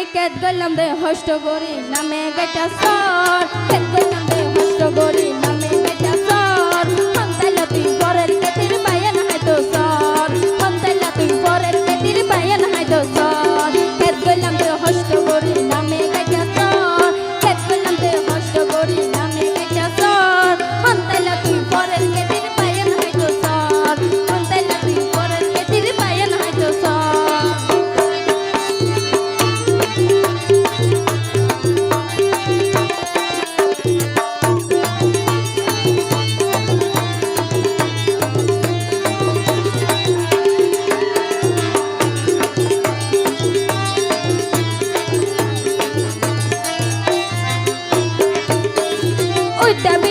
নাই কেত গেলাম রে হষ্ট গরি নামে গেটা সর কেত গেলাম রে হষ্ট গরি নামে গেটা সর হন্তাইলা তুই পরের কেতির বায়ান হাই তো সর হন্তাইলা তুই পরের কেতির বায়ান হাই তো সর কেত গেলাম রে হষ্ট গরি নামে with them.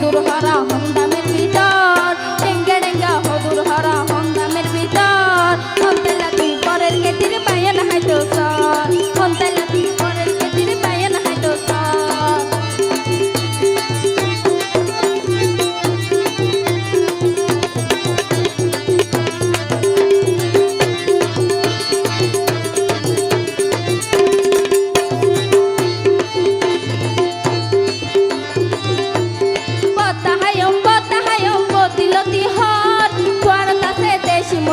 দূর